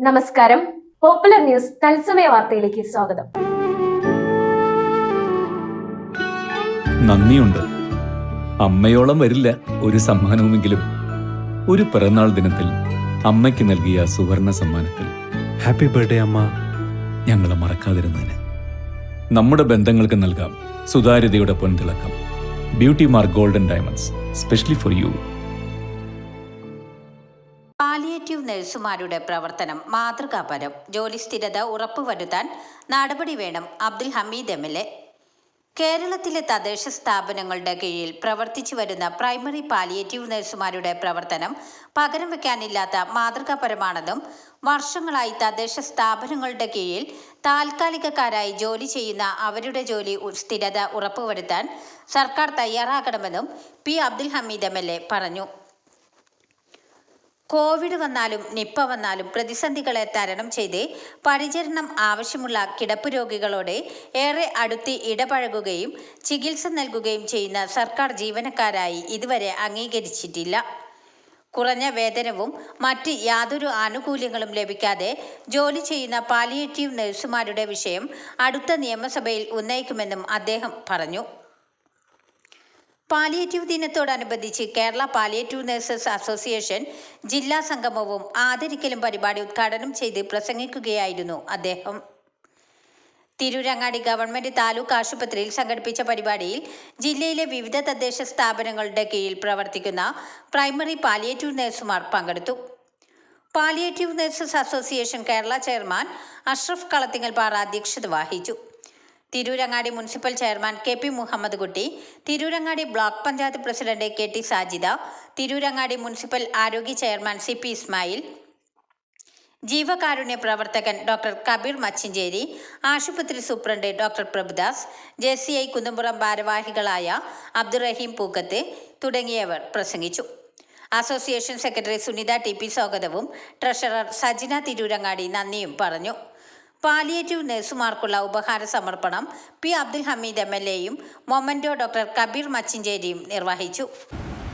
നമസ്കാരം. Popular news തത്സമയ വാർത്തയിലേക്ക് സ്വാഗതം. നന്ദിയുണ്ട്. അമ്മയോളം വരില്ല ഒരു സമ്മാനവുമെങ്കിലും. ഒരു പിറന്നാൾ ദിനത്തിൽ അമ്മയ്ക്ക് നൽകിയ സുവർണ സമ്മാനത്തിൽ. ഹാപ്പി ബർത്ത്ഡേ അമ്മ. ഞങ്ങളെ മറക്കാതിരുന്നതിന്. നമ്മുടെ ബന്ധങ്ങൾക്ക് നൽകാം സുതാര്യതയുടെ പൊൻതിളക്കം. Beauty mark golden diamonds specially for you palliative നഴ്സുമാരുടെ പ്രവർത്തനം മാതൃകാപരം. ജോലി സ്ഥിരത ഉറപ്പുവരുത്താൻ നടപടി വേണം. Abdul Hameed M L A. കേരളത്തിലെ തദ്ദേശ സ്ഥാപനങ്ങളുടെ കീഴിൽ പ്രവർത്തിച്ചു വരുന്ന പ്രൈമറി പാലിയേറ്റീവ് നഴ്സുമാരുടെ പ്രവർത്തനം പകരം വയ്ക്കാനില്ലാത്ത മാതൃകാപരമാണെന്നും വർഷങ്ങളായി തദ്ദേശ സ്ഥാപനങ്ങളുടെ കീഴിൽ താൽക്കാലികക്കാരായി ജോലി ചെയ്യുന്ന അവരുടെ ജോലി സ്ഥിരത ഉറപ്പുവരുത്താൻ സർക്കാർ തയ്യാറാകണമെന്നും പി അബ്ദുൽ ഹമീദ് എ പറഞ്ഞു. കോവിഡ് വന്നാലും നിപ്പ വന്നാലും പ്രതിസന്ധികളെ തരണം ചെയ്ത് പരിചരണം ആവശ്യമുള്ള കിടപ്പ് രോഗികളോട് ഏറെ അടുത്ത് ഇടപഴകുകയും ചികിത്സ നൽകുകയും ചെയ്യുന്ന സർക്കാർ ജീവനക്കാരായി ഇതുവരെ അംഗീകരിച്ചിട്ടില്ല. കുറഞ്ഞ വേതനവും മറ്റ് യാതൊരു ആനുകൂല്യങ്ങളും ലഭിക്കാതെ ജോലി ചെയ്യുന്ന പാലിയേറ്റീവ് നഴ്സുമാരുടെ വിഷയം അടുത്ത നിയമസഭയിൽ ഉന്നയിക്കുമെന്നും അദ്ദേഹം പറഞ്ഞു. പാലിയേറ്റീവ് ദിനത്തോടനുബന്ധിച്ച് കേരള പാലിയേറ്റീവ് നഴ്സസ് അസോസിയേഷൻ ജില്ലാ സംഗമവും ആദരിക്കലും പരിപാടി ഉദ്ഘാടനം ചെയ്ത് പ്രസംഗിക്കുകയായിരുന്നു അദ്ദേഹം. തിരൂരങ്ങാടി ഗവൺമെന്റ് താലൂക്ക് ആശുപത്രിയിൽ സംഘടിപ്പിച്ച പരിപാടിയിൽ ജില്ലയിലെ വിവിധ തദ്ദേശ സ്ഥാപനങ്ങളുടെ കീഴിൽ പ്രവർത്തിക്കുന്ന പ്രൈമറി പാലിയേറ്റീവ് നഴ്സുമാർ പങ്കെടുത്തു. Palliative nurses association Kerala chairman Ashraf Kalathingalpara അധ്യക്ഷത വഹിച്ചു. Tirurangadi municipal chairman K P Muhammad Kutty Tirurangadi block panchayat president K T Sajida Tirurangadi municipal ആരോഗ്യ ചെയർമാൻ സി പി ഇസ്മായിൽ ജീവകാരുണ്യ പ്രവർത്തകൻ ഡോക്ടർ കബീർ മച്ചിഞ്ചേരി ആശുപത്രി superintendent doctor Prabhudas J C I Kunnampuram ഭാരവാഹികളായ അബ്ദുറഹീം പൂക്കത്ത് തുടങ്ങിയവർ പ്രസംഗിച്ചു. Association secretary Sunitha T P സ്വാഗതവും treasurer Sajina Tirurangadi നന്ദിയും പറഞ്ഞു. പാലിയേറ്റീവ് നഴ്സുമാർക്കുള്ള ഉപഹാര സമർപ്പണം P Abdul Hameed M L എയും മൊമന്റോ ഡോക്ടർ കബീർ മച്ചിഞ്ചേരിയും നിർവഹിച്ചു.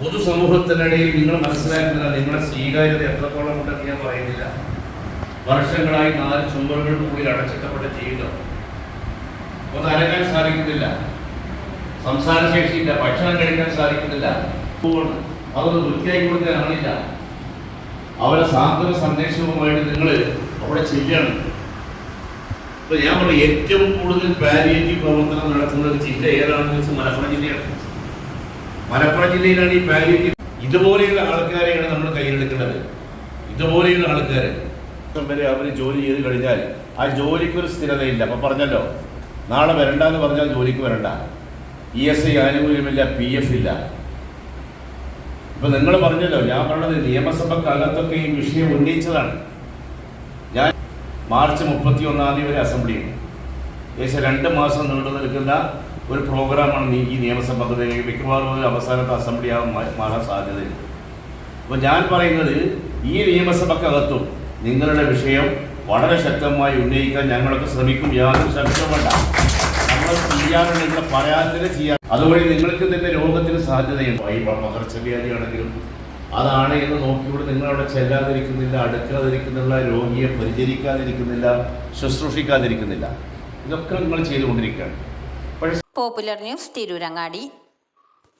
പൊതുസമൂഹത്തിനിടയിൽ നിങ്ങൾ മനസ്സിലാക്കുന്ന നിങ്ങളുടെ സ്വീകാര്യത എത്രത്തോളം ഉണ്ടെന്ന് ഞാൻ പറയുന്നില്ല. വർഷങ്ങളായി നാല് ചുമരുകൾക്കുള്ളിൽ അടച്ചിട്ടപ്പെട്ട ജീവിതം. ഒന്ന് അനങ്ങാൻ സാധിക്കുന്നില്ല. സംസാരശേഷിയില്ല ഭക്ഷണം കഴിക്കാൻ സാധിക്കുന്നില്ല. അതൊന്ന് വൃത്തിയായി കൊടുക്കാൻ ആളില്ല. അവരെ സാന്ത്വന സന്ദേശവുമായിട്ട് നിങ്ങൾ അവിടെ ചെയ്യണം ഇപ്പൊ ഞാൻ പറഞ്ഞു ഏറ്റവും കൂടുതൽ പാലിയേറ്റീവ് പ്രവർത്തനം നടക്കുന്ന ഒരു ജില്ല ഏതാണെന്ന് വെച്ചാൽ മലപ്പുറം ജില്ലയാണ്. മലപ്പുറം ജില്ലയിലാണ് ഈ പാലിയേറ്റീവ് ഇതുപോലെയുള്ള ആൾക്കാരെയാണ് നമ്മൾ കയ്യിലെടുക്കേണ്ടത്. ഇതുപോലെയുള്ള ആൾക്കാർ വരെ അവർ ജോലി ചെയ്ത് കഴിഞ്ഞാൽ ആ ജോലിക്ക് ഒരു സ്ഥിരതയില്ല. അപ്പൊ പറഞ്ഞല്ലോ നാളെ വരണ്ട എന്ന് പറഞ്ഞാൽ ജോലിക്ക് വരണ്ട. ഇ എസ് ഐ ആനുകൂല്യമില്ല പി എഫ് ഇല്ല. ഇപ്പൊ നിങ്ങൾ പറഞ്ഞല്ലോ ഞാൻ പറഞ്ഞത് നിയമസഭക്കകത്തൊക്കെ ഈ വിഷയം ഉന്നയിച്ചതാണ്. മാർച്ച് മുപ്പത്തി ഒന്നാം തീയതി വരെ അസംബ്ലിയുണ്ട് ഏകദേശം രണ്ട് മാസം നീണ്ടു നിൽക്കുന്ന ഒരു പ്രോഗ്രാമാണ് ഈ നിയമസഭ മിക്കവാറും ഒരു അവസാനത്തെ അസംബ്ലി മാറാൻ സാധ്യതയുണ്ട്. അപ്പോൾ ഞാൻ പറയുന്നത് ഈ നിയമസഭക്കകത്തും നിങ്ങളുടെ വിഷയം വളരെ ശക്തമായി ഉന്നയിക്കാൻ ഞങ്ങളൊക്കെ ശ്രമിക്കും. യാതൊരു സംശയവും വേണ്ട. നമ്മൾ ചെയ്യാനുള്ള പറയാൻ തന്നെ ചെയ്യാം. അതുവഴി നിങ്ങൾക്ക് തന്നെ രോഗത്തിന് സാധ്യതയുണ്ട്. ഈ പകർച്ചവ്യാധിയാണെങ്കിലും അതാണ് എന്ന് നോക്കിക്കൂടെ നിങ്ങൾ അവിടെ ചെല്ലാതിരിക്കുന്നില്ല അടുക്കാതിരിക്കുന്നില്ല രോഗിയെ പരിചരിക്കാതിരിക്കുന്നില്ല ശുശ്രൂഷിക്കാതിരിക്കുന്നില്ല. ഇതൊക്കെ നിങ്ങൾ ചെയ്തുകൊണ്ടിരിക്കുകയാണ്. Popular news Tirurangadi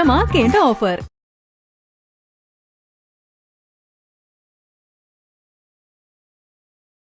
ആഘോഷമാക്കേണ്ട offer